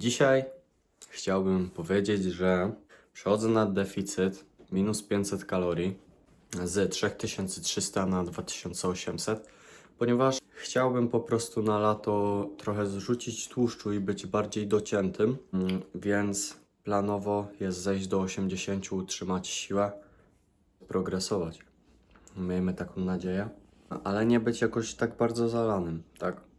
Dzisiaj chciałbym powiedzieć, że przechodzę na deficyt minus 500 kalorii z 3300 na 2800, ponieważ chciałbym po prostu na lato trochę zrzucić tłuszczu i być bardziej dociętym, Mm, więc planowo jest zejść do 80, utrzymać siłę, progresować. Miejmy taką nadzieję, ale nie być jakoś tak bardzo zalanym, tak?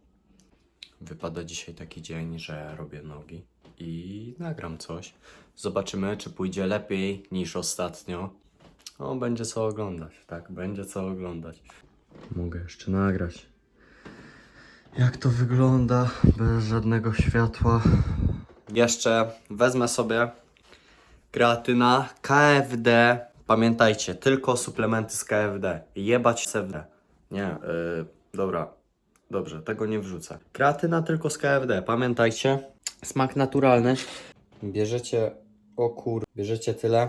Wypada dzisiaj taki dzień, że robię nogi i nagram coś. Zobaczymy, czy pójdzie lepiej niż ostatnio. O, będzie co oglądać, tak, będzie co oglądać. Mogę jeszcze nagrać. Jak to wygląda bez żadnego światła? Jeszcze wezmę sobie kreatyna KFD. Pamiętajcie, tylko suplementy z KFD. Jebać CFD. Nie, yy, dobra. Dobrze, tego nie wrzucę. Kreatyna tylko z KFD. Pamiętajcie, smak naturalny. Bierzecie, o kur, bierzecie tyle.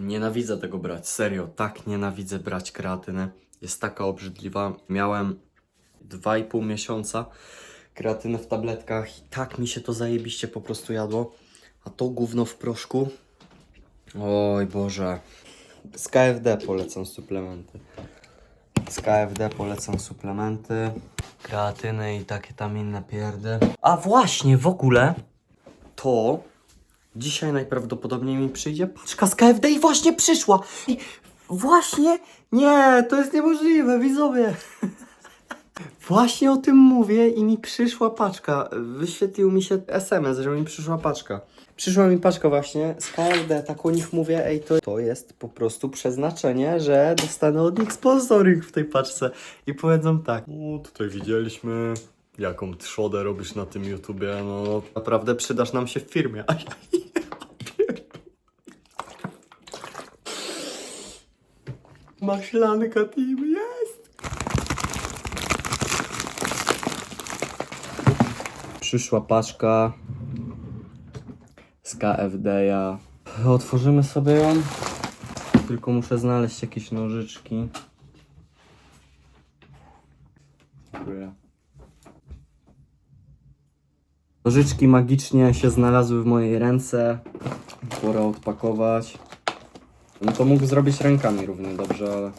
Nienawidzę tego brać, serio, tak nienawidzę brać kreatynę. Jest taka obrzydliwa. Miałem 2,5 miesiąca kreatynę w tabletkach i tak mi się to zajebiście po prostu jadło. A to gówno w proszku. Oj Boże. Z KFD polecam suplementy. Z KFD polecam suplementy. Kreatyny i takie tam inne pierdy. A właśnie, w ogóle to Dzisiaj najprawdopodobniej mi przyjdzie paczka z KFD i właśnie przyszła. I właśnie? Nie, to jest niemożliwe, widzowie. Właśnie o tym mówię i mi przyszła paczka. Wyświetlił mi się SMS, że mi przyszła paczka. Przyszła mi paczka właśnie z KFD, tak o nich mówię, ej, to, to jest po prostu przeznaczenie, że dostanę od nich sponsoring w tej paczce. I powiedzą tak, no tutaj widzieliśmy, jaką trzodę robisz na tym YouTubie, no naprawdę przydasz nam się w firmie. A ja Maślanka team jest! Przyszła paczka z KFD-ja. Otworzymy sobie ją. Tylko muszę znaleźć jakieś nożyczki. Nożyczki magicznie się znalazły w mojej ręce. Pora odpakować. No to mógł zrobić rękami równie dobrze, ale...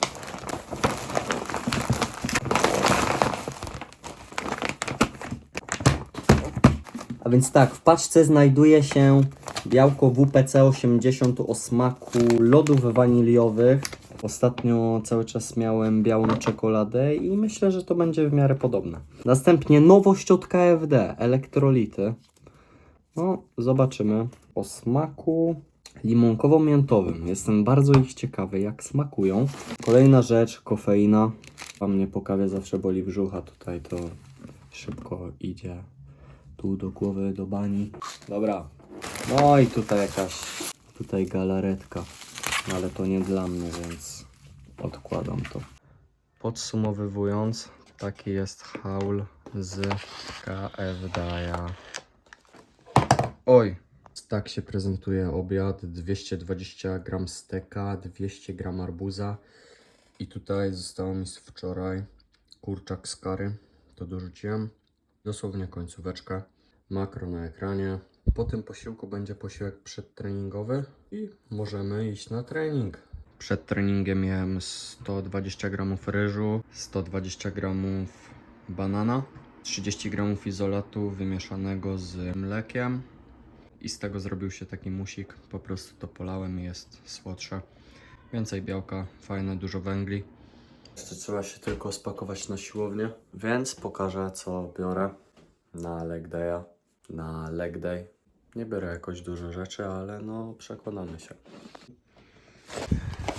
A więc tak, w paczce znajduje się białko WPC 80 o smaku lodów waniliowych. Ostatnio cały czas miałem białą czekoladę i myślę, że to będzie w miarę podobne. Następnie nowość od KFD, elektrolity. No, zobaczymy. O smaku limonkowo-miętowym. Jestem bardzo ich ciekawy, jak smakują. Kolejna rzecz, kofeina. Wam mnie po kawie zawsze boli brzuch, a tutaj to szybko idzie. Tu do głowy, do bani. Dobra. No i tutaj jakaś, tutaj galaretka. No ale to nie dla mnie, więc odkładam to. Podsumowywując, taki jest haul z KFD-a. Oj, tak się prezentuje obiad. 220 gram steka, 200 gram arbuza. I tutaj zostało mi z wczoraj kurczak z kary. To dorzuciłem. Dosłownie końcóweczkę. Makro na ekranie. Po tym posiłku będzie posiłek przedtreningowy i możemy iść na trening. Przed treningiem miałem 120 gramów ryżu, 120 gramów banana, 30 gramów izolatu wymieszanego z mlekiem i z tego zrobił się taki musik. Po prostu to polałem jest słodsze. Więcej białka, fajne, dużo węgli. To trzeba się tylko spakować na siłownię, więc pokażę co biorę na leg day'a, na leg day. Nie biorę jakoś dużo rzeczy, ale no przekonamy się.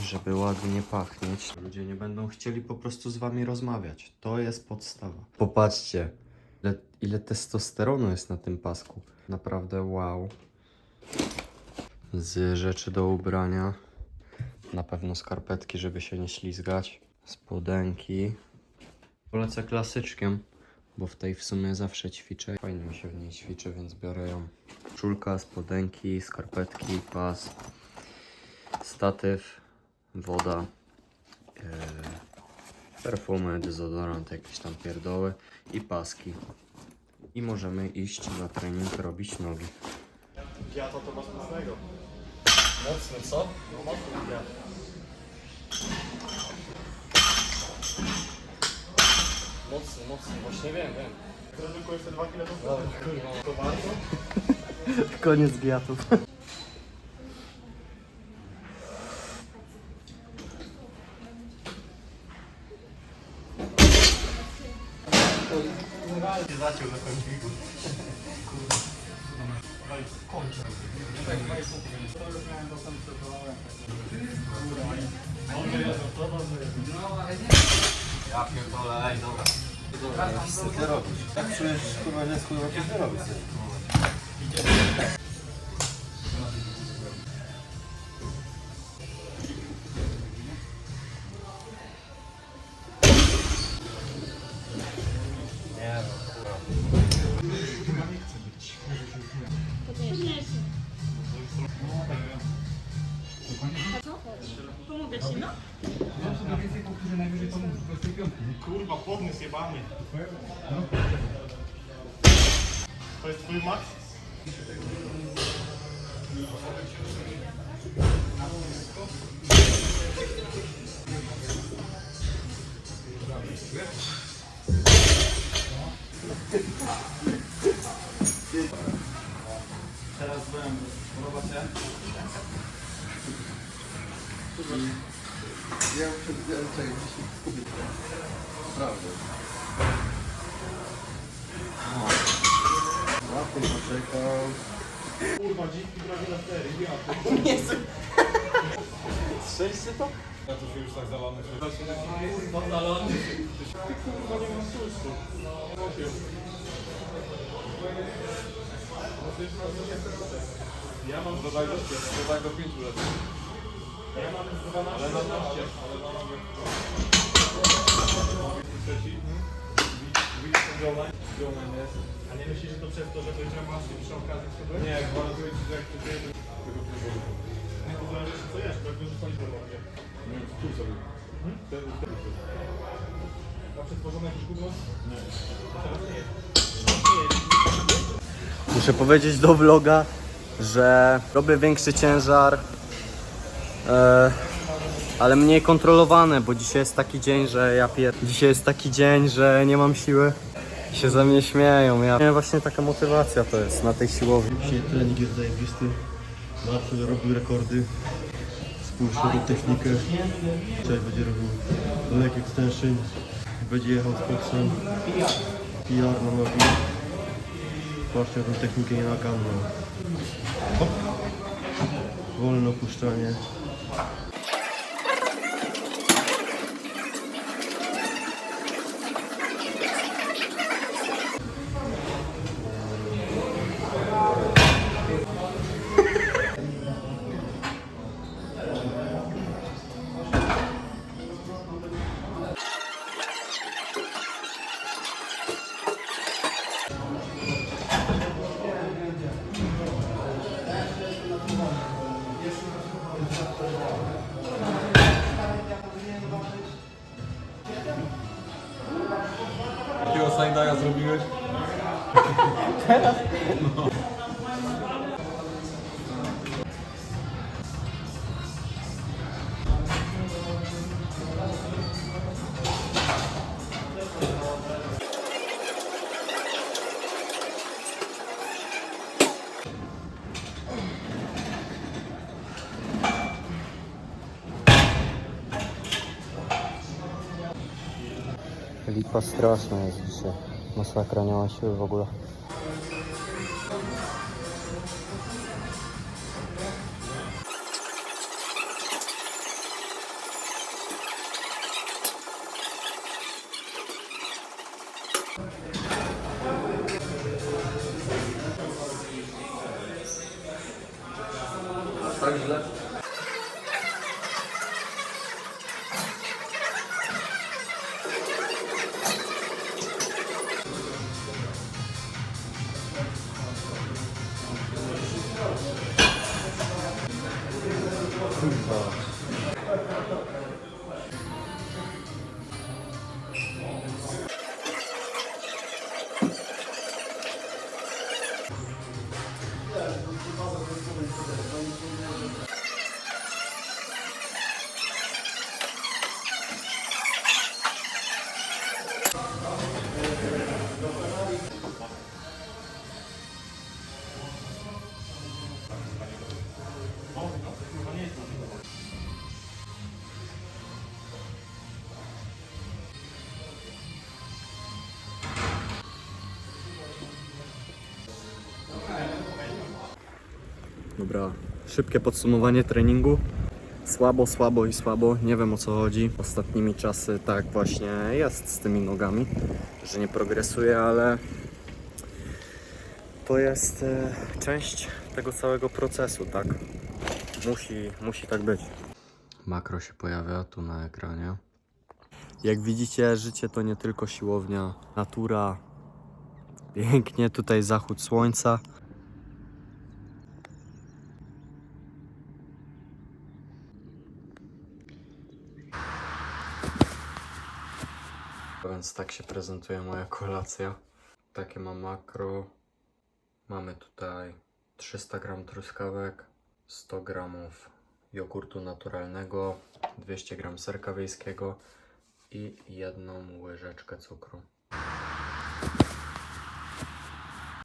Żeby ładnie pachnieć, ludzie nie będą chcieli po prostu z wami rozmawiać. To jest podstawa. Popatrzcie, ile, ile testosteronu jest na tym pasku. Naprawdę wow. Z rzeczy do ubrania Na pewno skarpetki, żeby się nie ślizgać. Spodenki. Polecę klasyczkiem, bo w tej w sumie zawsze ćwiczę. Fajnie mi się w niej ćwiczy, więc biorę ją. Czulka, spodenki, skarpetki, pas, statyw, woda, yy, perfumy, dezodorant, jakieś tam pierdoły i paski. I możemy iść na trening robić nogi. Giata to masz mocnego. Mocno, co? No mocno giat. Mocno, mocno, właśnie wiem, wiem. Tylko jeszcze 2 kg To warto? Koniec giatów. Kończę. Ja pierdolę, ej, dobra. Co ty robisz? Tak czujesz, kurwa, że kurwa coś ty. Kurwa, podniósł jebany. To jest twój max? Teraz byłem w robocie. Ja muszę czekaj, muszę się skupić. Naprawdę. No. Na tym poczekał. Kurwa, dziwki prawie na cztery, giaty. Strzeliście to? Ja to się już tak zalany. Kurwa, zalany. Ty kurwa nie mam tłuszczu. Ja mam dodaj do dodaj do 5 lat. Ja mam 12, ale na 12, ale na A nie myślisz, że to przez to, że będzie masz przy okazji sobie? Nie, gwarantuję ci, że jak to to tego nie Nie, to zależy co jesz, będziesz palić to robię. Nie, tu sobie. Wtedy, wtedy. A przetworzone jakieś gówno? Nie. Teraz nie jest. Muszę powiedzieć do vloga, że robię większy ciężar, e, ale mniej kontrolowane, bo dzisiaj jest taki dzień, że ja pier... Dzisiaj jest taki dzień, że nie mam siły. I Się ze mnie śmieją. Ja... Nie, Właśnie taka motywacja to jest na tej siłowni. Dzisiaj trening jest zajebisty. Marcel robił rekordy. Spójrz robił technikę. Dzisiaj będzie robił leg extension. Będzie jechał z koksem. PR na nogi. Patrzcie na tę technikę nie naganną. Hop. Wolne opuszczanie. Lipa straszna jest dzisiaj. Masakra, nie ma Dobra, szybkie podsumowanie treningu. Słabo, słabo i słabo. Nie wiem o co chodzi. Ostatnimi czasy tak właśnie jest z tymi nogami, że nie progresuje, ale to jest e, część tego całego procesu, tak? Musi, musi tak być. Makro się pojawia tu na ekranie. Jak widzicie, życie to nie tylko siłownia, natura. Pięknie tutaj zachód słońca. Więc tak się prezentuje moja kolacja. Takie mam makro. Mamy tutaj 300 gram truskawek, 100 gramów jogurtu naturalnego, 200 gram serka wiejskiego i jedną łyżeczkę cukru.